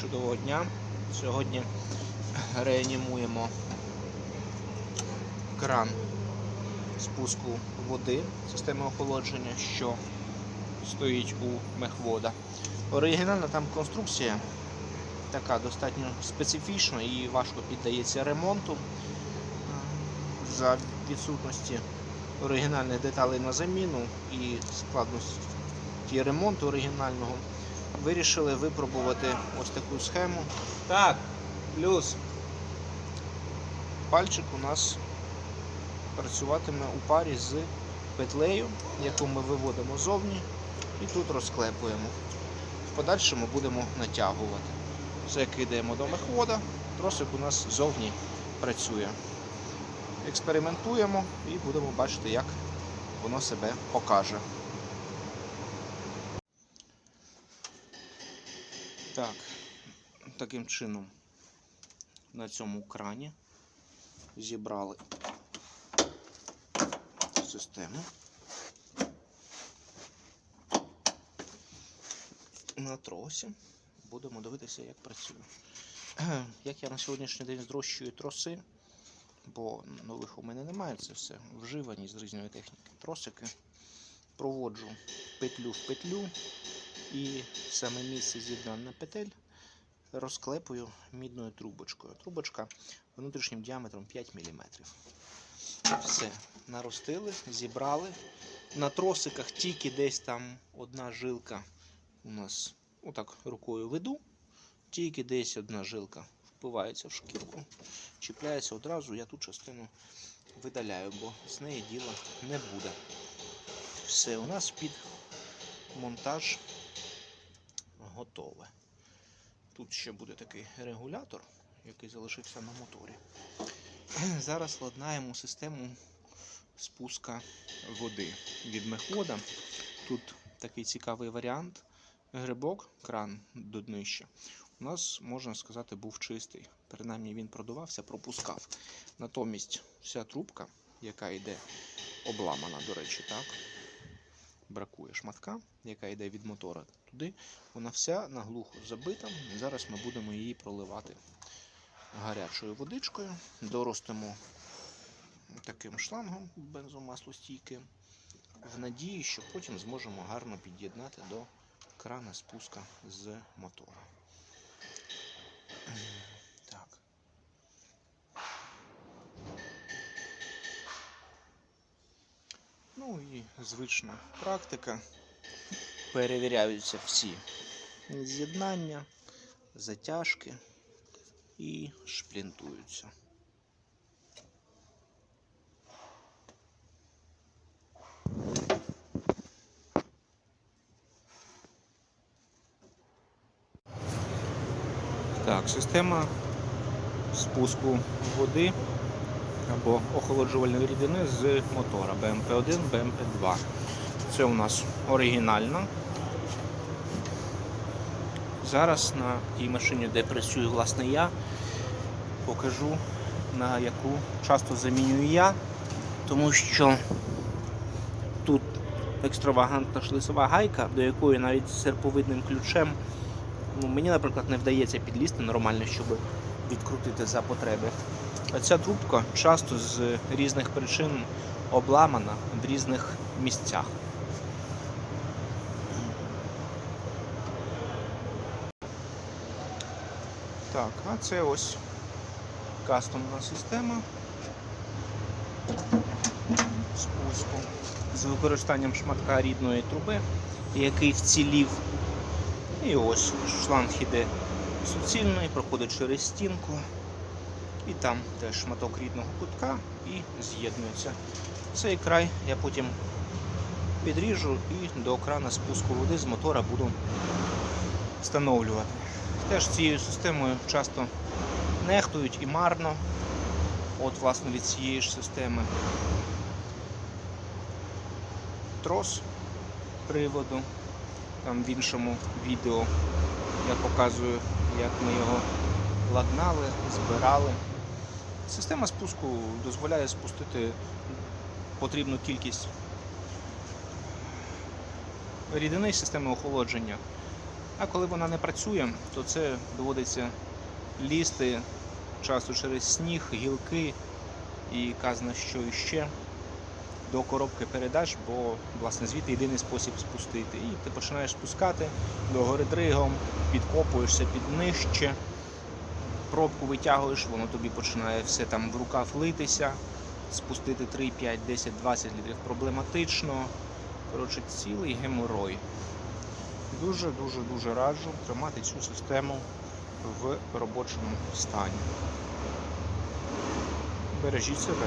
чудового дня. Сьогодні реанімуємо кран спуску води системи охолодження, що стоїть у мехвода. Оригінальна там конструкція така достатньо специфічна і важко піддається ремонту за відсутності оригінальних деталей на заміну і складності ремонту оригінального. Вирішили випробувати ось таку схему. Так, плюс. Пальчик у нас працюватиме у парі з петлею, яку ми виводимо зовні і тут розклепуємо. В подальшому будемо натягувати. Все кидаємо до мехвода, тросик у нас зовні працює. Експериментуємо і будемо бачити, як воно себе покаже. Так, таким чином на цьому крані зібрали систему. На тросі. Будемо дивитися, як працює. Як я на сьогоднішній день зрощую троси, бо нових у мене немає, це все вживані з різної техніки. Тросики проводжу петлю в петлю і саме місце з'єднання петель розклепую мідною трубочкою. Трубочка внутрішнім діаметром 5 мм. Все, наростили, зібрали. На тросиках тільки десь там одна жилка у нас отак рукою веду, тільки десь одна жилка впивається в шкірку, чіпляється одразу, я ту частину видаляю, бо з неї діла не буде. Все, у нас під монтаж готове. Тут ще буде такий регулятор, який залишився на моторі. Зараз ладнаємо систему спуска води від мехвода. Тут такий цікавий варіант. Грибок, кран до днища, у нас, можна сказати, був чистий. Принаймні він продувався, пропускав. Натомість вся трубка, яка йде обламана, до речі, так, бракує шматка, яка йде від мотора туди, вона вся наглухо забита. Зараз ми будемо її проливати гарячою водичкою. Доростимо таким шлангом бензомаслостійким, в надії, що потім зможемо гарно під'єднати до крана спуска з мотора. Ну і звична практика. Перевіряються всі з'єднання, затяжки і шплінтуються. Так, система спуску води або охолоджувальної рідини з мотора BMP1, BMP2. Це у нас оригінальна. Зараз на тій машині, де працюю власне я, покажу на яку часто замінюю я, тому що тут екстравагантна шлисова гайка, до якої навіть серповидним ключем ну, мені, наприклад, не вдається підлізти нормально, щоб відкрутити за потреби. Ця трубка часто з різних причин обламана в різних місцях. Так, а це ось кастомна система спуску з використанням шматка рідної труби, який вцілів. І ось шланг іде суцільний, проходить через стінку. І там теж шматок рідного кутка і з'єднується. Цей край я потім підріжу і до крана спуску води з мотора буду встановлювати. Теж цією системою часто нехтують і марно. От, власне, від цієї ж системи трос приводу. Там в іншому відео я показую, як ми його ладнали, збирали. Система спуску дозволяє спустити потрібну кількість рідини системи охолодження А коли вона не працює, то це доводиться лізти часто через сніг, гілки і казна що іще до коробки передач, бо власне звідти єдиний спосіб спустити. І ти починаєш спускати до гори дригом, підкопуєшся під нижче, пробку витягуєш, воно тобі починає все там в руках литися. Спустити 3, 5, 10, 20 літрів проблематично. Коротше, цілий геморой. Дуже дуже дуже раджу тримати цю систему в робочому стані. Бережіть себе.